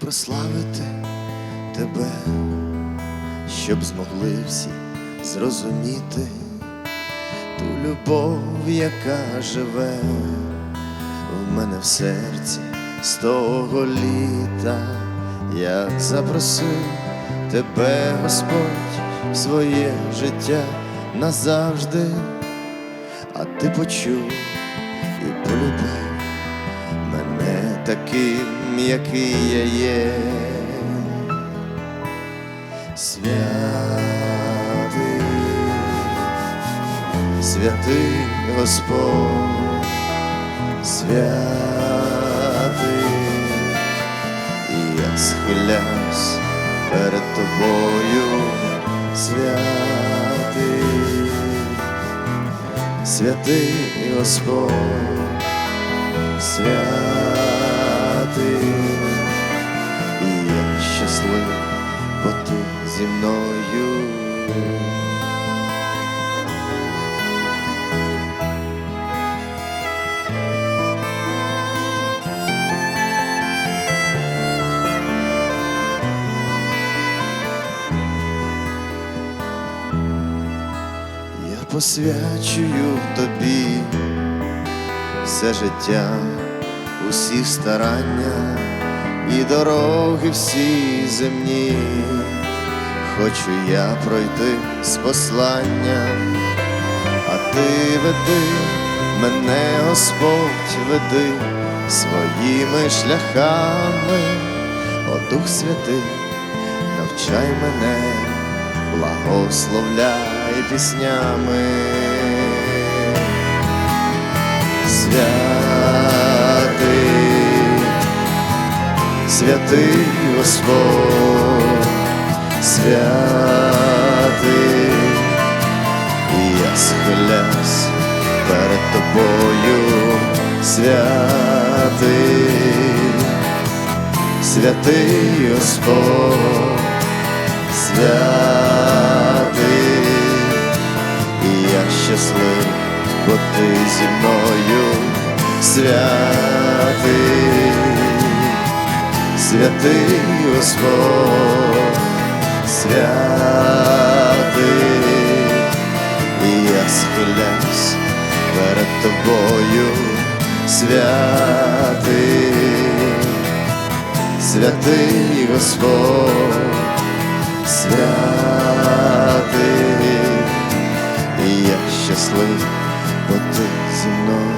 прославити тебе, щоб змогли всі зрозуміти ту любов, яка живе в мене в серці з того літа, як запросив тебе, Господь, в своє життя назавжди, а ти почув і полюбив мене таким, який я є. Святий, святий Господь, святий, я схиляюсь перед тобою, святий, святий Господь, святий, посвячую тобі все життя, усі старання і дороги всі земні. Хочу я пройти з посланням, а ти веди мене, Господь, веди своїми шляхами, о Дух Святий, навчай мене, благословляй піснями. Святий, святий Господь, святий, я схиляюсь перед тобою, святий, святий Господь, святий, і я щасливий, бо ти зі мною святий, святий Господь, святий, і я схиляюсь перед тобою, святий, святий Господь, святий, і я щасливий, бо ти зі мною.